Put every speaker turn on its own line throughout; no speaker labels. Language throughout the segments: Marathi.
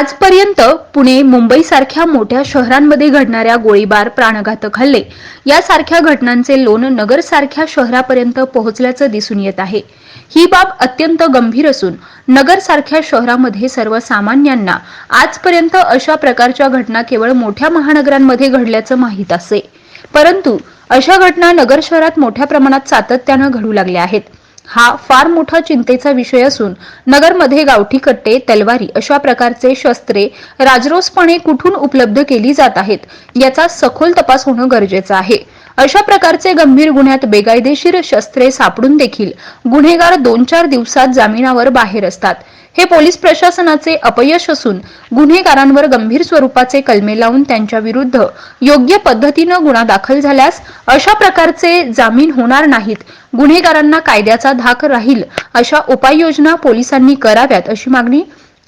आजपर्यंत पुणे मुंबईसारख्या मोठ्या शहरांमध्ये घडणाऱ्या गोळीबार प्राणघातक हल्ले यासारख्या घटनांचे लोण नगरसारख्या शहरापर्यंत पोहोचल्याचं दिसून येत आहे. ही बाब अत्यंत गंभीर असून नगरसारख्या शहरामध्ये सर्वसामान्यांना आजपर्यंत अशा प्रकारच्या घटना केवळ मोठ्या महानगरांमध्ये घडल्याचं माहीत असे. परंतु अशा घटना नगर शहरात मोठ्या प्रमाणात सातत्यानं घडू लागल्या आहेत. हा फार मोठा चिंतेचा विषय असून नगरमध्ये गावठी कट्टे तलवारी अशा प्रकारचे शस्त्रे राजरोसपणे कुठून उपलब्ध केली जात आहेत याचा सखोल तपास होणं गरजेचं आहे. अशा प्रकारचे गंभीर गुन्ह्यात बेकायदेशीर शस्त्रे सापडून देखील गुन्हेगार दोन चार दिवसात जामिनावर बाहेर असतात. हे पोलीस प्रशासनाचे अपयश असून गुन्हेगारांवर गंभीर स्वरूपाचे कलमे लावून त्यांच्या विरुद्ध योग्य पद्धतीनं गुन्हा दाखल झाल्यास अशा प्रकारचे जामीन होणार नाहीत गुन्हेगारांना कायद्याचा धाक राहील अशा उपाययोजना पोलिसांनी कराव्यात अशी मागणी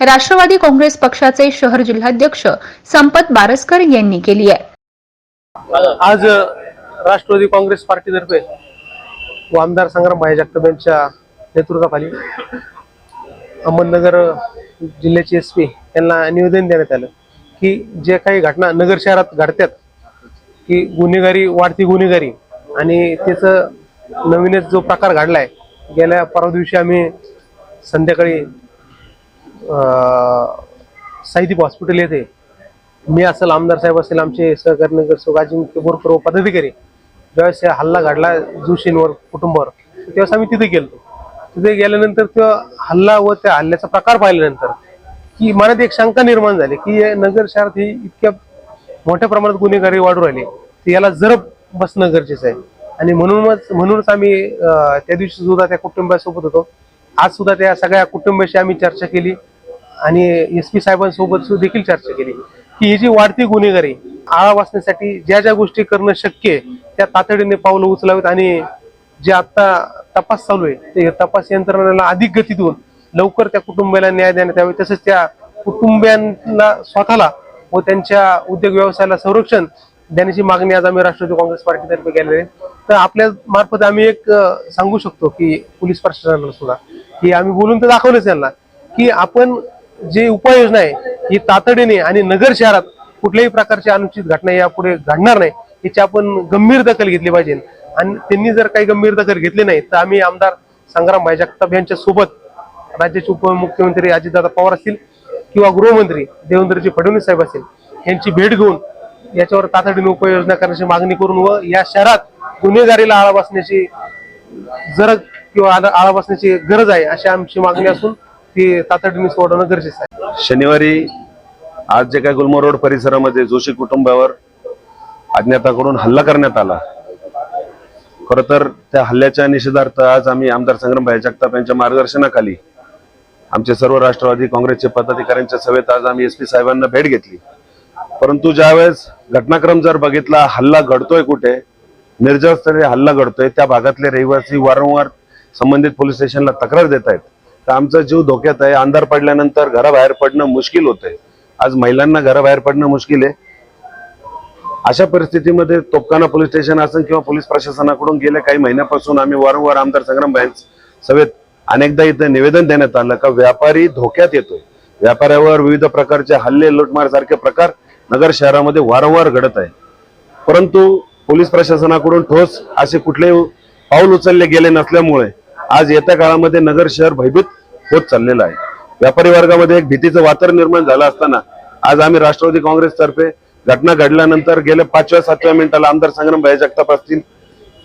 राष्ट्रवादी काँग्रेस पक्षाचे शहर जिल्हाध्यक्ष संपत बारसकर यांनी केली आहे.
आज राष्ट्रवादी काँग्रेस पार्टीतर्फे व आमदार संग्राम भाई जगताप यांच्या नेतृत्वाखाली अहमदनगर जिल्ह्याचे एस पी यांना निवेदन देण्यात आलं की जे काही घटना नगर शहरात घडतात की गुन्हेगारी वाढती गुन्हेगारी आणि त्याचं नवीनच जो प्रकार घडलाय गेल्या परवा दिवशी आम्ही संध्याकाळी साईदीप हॉस्पिटल येथे मी असेल आमदार साहेब असेल आमचे सहकारी नगरसेवक अजिंक्य बोरकर व पदाधिकारी ज्यावेळेस हल्ला घडला जोशींवर कुटुंबावर त्यावेळेस आम्ही तिथे गेलो. तिथे गेल्यानंतर तो हल्ला व त्या हल्ल्याचा प्रकार पाहिल्यानंतर की मनात एक शंका निर्माण झाली की हे नगर शहरात ही इतक्या मोठ्या प्रमाणात गुन्हेगारी वाढू राहिली. तर याला जरब बसणं गरजेचं आहे. आणि म्हणूनच म्हणूनच आम्ही त्या दिवशी सुद्धा त्या कुटुंबासोबत होतो. आज सुद्धा त्या सगळ्या कुटुंबाशी आम्ही चर्चा केली आणि एस पी साहेबांसोबत देखील चर्चा केली की ही जी वाढती गुन्हेगारी आळा बसण्यासाठी ज्या ज्या गोष्टी करणं शक्य आहे त्या तातडीने पावलं उचलावीत आणि जे आता तपास चालू आहे ते तपास यंत्रणेला अधिक गती देऊन लवकर त्या कुटुंबाला न्याय देण्यात यावे. तसंच त्या कुटुंबियांना स्वतःला व त्यांच्या उद्योग व्यवसायाला संरक्षण देण्याची मागणी आज आम्ही राष्ट्रवादी काँग्रेस पार्टीतर्फे केलेली आहे. तर आपल्या मार्फत आम्ही एक सांगू शकतो की पोलीस प्रशासनाला सुद्धा की आम्ही बोलून तर दाखवलंच त्यांना की आपण जे उपाययोजना आहे ही तातडीने आणि नगर शहरात कुठल्याही प्रकारची अनुचित घटना यापुढे घडणार नाही याची आपण गंभीर दखल घेतली पाहिजे. आणि त्यांनी जर काही गंभीर दखल घेतली नाही तर आम्ही आमदार संग्राम भाई जगताप यांच्या सोबत राज्याचे उपमुख्यमंत्री अजितदादा पवार असतील किंवा गृहमंत्री देवेंद्रजी फडणवीस साहेब असतील यांची भेट घेऊन याच्यावर तातडीने उपाययोजना करण्याची मागणी करून व या शहरात गुन्हेगारीला आळा बसण्याची जर किंवा आळा आळा बसण्याची गरज आहे अशी आमची मागणी असून ती तातडीने सोडवणं गरजेचं आहे.
शनिवारी आज जे काही गुलमोर रोड परिसरामध्ये जोशी कुटुंबावर अज्ञाताकडून हल्ला करण्यात आला. खर तर त्या हल्ल्याच्या निषेधार्थ आज आम्ही आमदार संग्रामभाई जगताप यांच्या मार्गदर्शनाखाली आमचे सर्व राष्ट्रवादी काँग्रेसचे पदाधिकाऱ्यांच्या सभेत आज आम्ही एस पी साहेबांना भेट घेतली. परंतु ज्यावेळेस घटनाक्रम जर बघितला हल्ला घडतोय कुठे निर्जस्थळी हल्ला घडतोय त्या भागातले रहिवासी वारंवार संबंधित पोलीस स्टेशनला तक्रार देत आहेत. तर आमचा जीव धोक्यात आहे. अंधार पडल्यानंतर घराबाहेर पडणं मुश्किल होतंय. आज महिलांना घराबाहेर पडणं मुश्किल आहे. अशा परिस्थितीमध्ये तोपखाना पोलीस स्टेशन असेल किंवा पोलीस प्रशासनाकडून गेल्या काही महिन्यापासून आम्ही वारंवार आमदार संग्राम भाई सभेत अनेकदा इथं निवेदन देण्यात आलं का व्यापारी धोक्यात येतोय. व्यापाऱ्यावर विविध प्रकारचे हल्ले लुटमार सारखे प्रकार नगर शहरामध्ये वारंवार घडत आहे. परंतु पोलीस प्रशासनाकडून ठोस असे कुठलेही पाऊल उचलले गेले नसल्यामुळे आज येत्या काळामध्ये नगर शहर भयभीत होत चाललेलं आहे. व्यापारी वर्गामध्ये एक भीतीचं वातावरण निर्माण झालं असताना आज आम्ही राष्ट्रवादी काँग्रेसतर्फे घटना घडल्यानंतर गेल्या पाचव्या सातव्या मिनिटाला आमदार संग्राम भाई जगताप असतील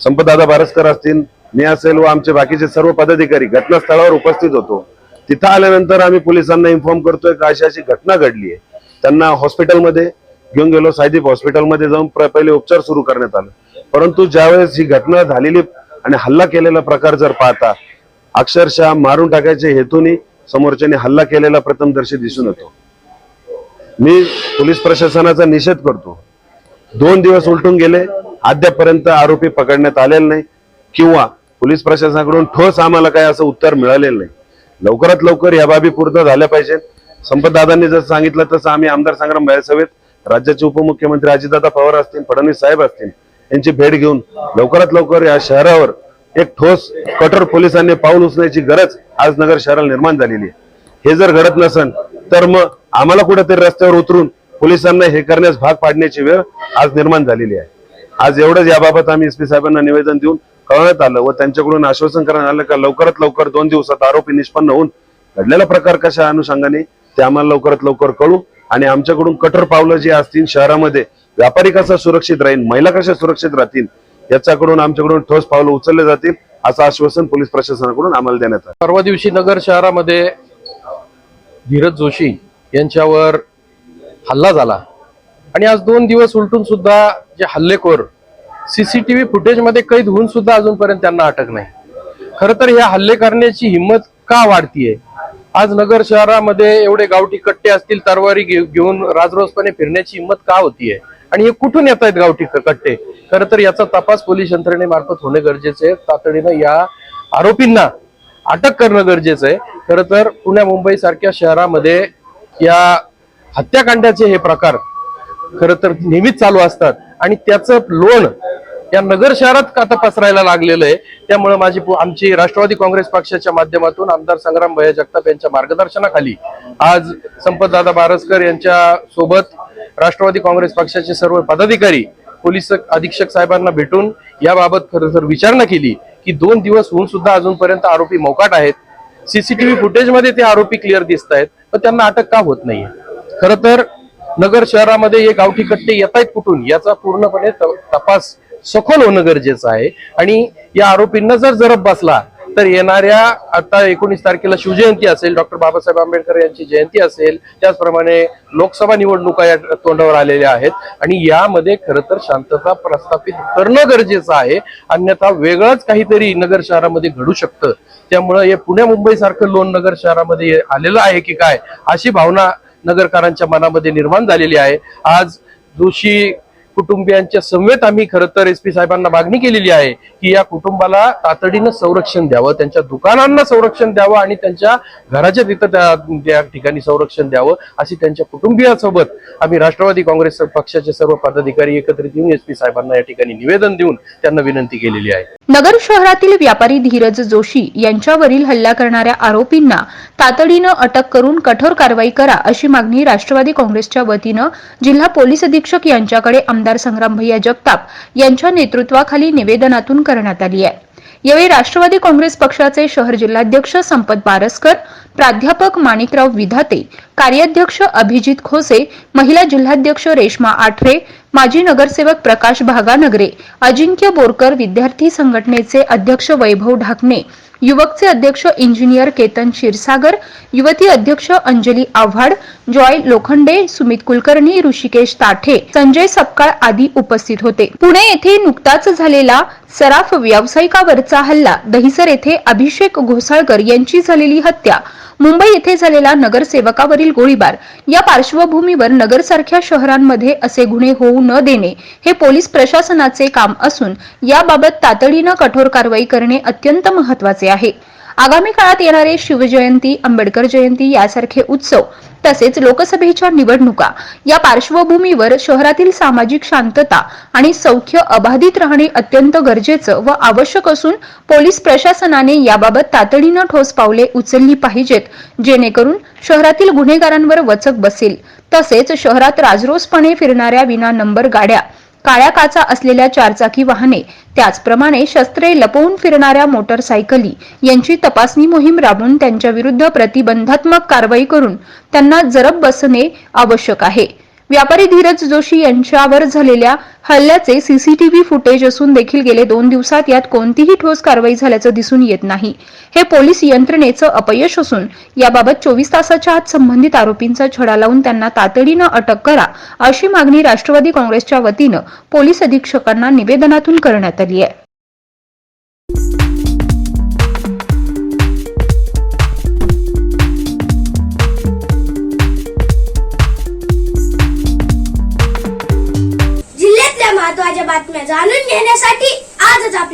संपदादा बारसकर असतील मी असेल व आमचे बाकीचे सर्व पदाधिकारी घटनास्थळावर उपस्थित होतो. तिथं आल्यानंतर आम्ही पोलिसांना इन्फॉर्म करतोय का अशी अशी घटना घडली आहे. त्यांना हॉस्पिटलमध्ये घेऊन गेलो सायदीप हॉस्पिटलमध्ये जाऊन पहिले उपचार सुरू करण्यात आले. परंतु ज्यावेळेस ही घटना झालेली आणि हल्ला केलेला प्रकार जर पाहता अक्षरशः मारून टाकायच्या हेतूने समोरच्याने हल्ला केलेला प्रथमदर्शी दिसून येतो. मी पोलीस प्रशासनाचा निषेध करतो. दोन दिवस उलटून गेले. अद्यापर्यंत आरोपी पकडण्यात आलेले नाही. किंवा पोलीस प्रशासनाकडून ठोस आम्हाला काय असं उत्तर मिळालेलं नाही. लवकरात लवकर या बाबी पूर्ण झाल्या पाहिजेत संपतदादांनी जसं सांगितलं तसं आम्ही आमदार संग्राम भाई राज्याचे उपमुख्यमंत्री अजितदादा पवार असतील फडणवीस साहेब असतील यांची भेट घेऊन लवकरात लवकर या शहरावर एक ठोस कठोर पोलिसांनी पाऊल उचलण्याची गरज आज नगर शहराला निर्माण झालेली आहे. हे जर घडत नसन तर मग आम्हाला कुठेतरी रस्त्यावर उतरून पोलिसांना हे करण्यास भाग पाडण्याची वेळ आज निर्माण झालेली आहे. आज एवढंच याबाबत आम्ही एस पी साहेबांना निवेदन देऊन कळवण्यात आलं व त्यांच्याकडून आश्वासन करण्यात आलं का लवकरात लवकर दोन दिवसात आरोपी निष्पन्न होऊन घडलेला प्रकार कशा अनुषंगाने ते आम्हाला लवकरात लवकर कळू आणि आमच्याकडून कठोर पावलं जी असतील शहरामध्ये व्यापारी कसा सुरक्षित राहील महिला कशा सुरक्षित राहतील याच्याकडून आमच्याकडून ठोस पावलं उचलले जातील असं आश्वासन पोलीस प्रशासनाकडून आम्हाला देण्यात आलं.
परवा दिवशी नगर शहरामध्ये धीरज जोशी यांच्यावर हल्ला झाला. आणि आज दोन दिवस उलटून सुद्धा जे हल्लेखोर सीसीटीव्ही फुटेजमध्ये कैद होऊन सुद्धा अजूनपर्यंत त्यांना अटक नाही. खरं तर ह्या हल्ले करण्याची हिंमत का वाढतीये? आज नगर शहरामध्ये एवढे गावठी कट्टे असतील तरवारी घेऊन राजरोसपणे फिरण्याची हिंमत का होतीये? आणि हे कुठून येत आहेत गावठी कट्टे? खरं तर याचा तपास पोलीस यंत्रणेमार्फत होणे गरजेचे आहे. तातडीनं या आरोपींना अटक करणं गरजेचं आहे. खरं तर पुण्या मुंबई सारख्या शहरामध्ये या हत्याकांडाचे हे प्रकार खरं तर नेहमीच चालू असतात. आणि त्याचं लोण या नगर शहरात आता पसरायला लागलेलं आहे त्यामुळे माझी पु- आमची राष्ट्रवादी काँग्रेस पक्षाच्या माध्यमातून आमदार संग्राम भैया जगताप यांच्या मार्गदर्शनाखाली आज संपतदादा बारसकर यांच्या सोबत राष्ट्रवादी काँग्रेस पक्षाचे सर्व पदाधिकारी पोलीस अधीक्षक साहेबांना भेटून याबाबत खरं तर विचारणा केली. की दोन दिवस होऊन सुद्धा अजूनपर्यंत आरोपी मोकाट आहेत. सीसीटीव्ही फुटेजमध्ये ते आरोपी क्लिअर दिसत आहेत पण त्यांना अटक का होत नाहीये? खरं तर नगर शहरामध्ये हे गावठी कट्टे येत आहेत कुठून? याचा पूर्णपणे त- तपास सखोल होणं गरजेचं आहे. आणि या आरोपींना जर जरब बसला तर येणाऱ्या आता एकोणीस तारखेला शिवजयंती असेल डॉक्टर बाबासाहेब आंबेडकर यांची जयंती असेल त्याचप्रमाणे लोकसभा निवडणुका या तोंडावर आलेल्या आहेत. आणि यामध्ये खरं तर शांतता प्रस्थापित करणं गरजेचं आहे. अन्यथा वेगळंच काहीतरी नगर शहरामध्ये घडू शकतं. त्यामुळं हे पुण्या मुंबई सारखं लोन नगर शहरामध्ये आलेलं आहे की काय अशी भावना नगरकारांच्या मनामध्ये निर्माण झालेली आहे. आज दोषी कुटुंबियांच्या समवेत आम्ही खरं तर एस पी साहेबांना मागणी केलेली आहे की या कुटुंबाला तातडीनं संरक्षण द्यावं त्यांच्या दुकानांना संरक्षण द्यावं आणि त्यांच्या घराच्या तिथं त्या ठिकाणी संरक्षण द्यावं अशी त्यांच्या कुटुंबियासोबत आम्ही राष्ट्रवादी काँग्रेस पक्षाचे सर्व पदाधिकारी एकत्रित येऊन एस पी साहेबांना या ठिकाणी निवेदन देऊन त्यांना विनंती केलेली आहे.
नगर शहरातील व्यापारी धीरज जोशी यांच्यावरील हल्ला करणाऱ्या आरोपींना तातडीनं अटक करून कठोर कारवाई करा अशी मागणी राष्ट्रवादी काँग्रेसच्या वतीनं जिल्हा पोलीस अधीक्षक यांच्याकडे आमदार संग्राम भैया जगताप यांच्या नेतृत्वाखाली निवेदनातून करण्यात आली आहे. यावेळी राष्ट्रवादी काँग्रेस पक्षाचे शहर जिल्हाध्यक्ष संपत बारसकर प्राध्यापक माणिकराव विधाते कार्याध्यक्ष अभिजित खोसे महिला जिल्हाध्यक्ष रेश्मा आठरे माजी नगरसेवक प्रकाश भागानगरे अजिंक्य बोरकर विद्यार्थी संघटनेचे अध्यक्ष वैभव ढाकणे युवकचे अध्यक्ष इंजिनियर केतन क्षीरसागर युवती अध्यक्ष अंजली आव्हाड जॉय लोखंडे सुमित कुलकर्णी ऋषिकेश ताठे संजय सपकाळ आदी उपस्थित होते. पुणे येथे नुकताच झालेला सराफ व्यावसायिकावरचा हल्ला दहिसर येथे अभिषेक घोसाळकर यांची झालेली हत्या मुंबई येथे झालेला नगरसेवकावरील गोळीबार या पार्श्वभूमीवर नगरसारख्या शहरांमध्ये असे गुन्हे होऊ न देणे हे पोलीस प्रशासनाचे काम असून याबाबत तातडीनं कठोर कारवाई करणे अत्यंत महत्त्वाचे आहे. आगामी काळात येणारे शिवजयंती आंबेडकर जयंती यासारखे उत्सव तसेच लोकसभेच्या निवडणुका या पार्श्वभूमीवर शहरातील सामाजिक शांतता आणि सौख्य अबाधित राहणे अत्यंत गरजेचं व आवश्यक असून पोलीस प्रशासनाने याबाबत तातडीनं ठोस पावले उचलली पाहिजेत जेणेकरून शहरातील गुन्हेगारांवर वचक बसेल. तसेच शहरात राजरोसपणे फिरणाऱ्या विना नंबर गाड्या काळ्या काचा असलेल्या चारचाकी वाहने त्याचप्रमाणे शस्त्रे लपवून फिरणाऱ्या मोटरसायकली यांची तपासणी मोहीम राबवून त्यांच्या विरुद्ध प्रतिबंधात्मक कारवाई करून त्यांना जरब बसणे आवश्यक आहे. व्यापारी धीरज जोशी यांच्यावर झालेल्या हल्ल्याचे सीसीटीव्ही फुटेज असून देखील गेले दोन दिवसात यात कोणतीही ठोस कारवाई झाल्याचं दिसून येत नाही. हे पोलीस यंत्रणेचं अपयश असून याबाबत चोवीस तासाच्या आत संबंधित आरोपींचा छडा लावून त्यांना तातडीनं अटक करा अशी मागणी राष्ट्रवादी काँग्रेसच्या वतीनं पोलीस अधीक्षकांना निवेदनातून करण्यात आली आहे.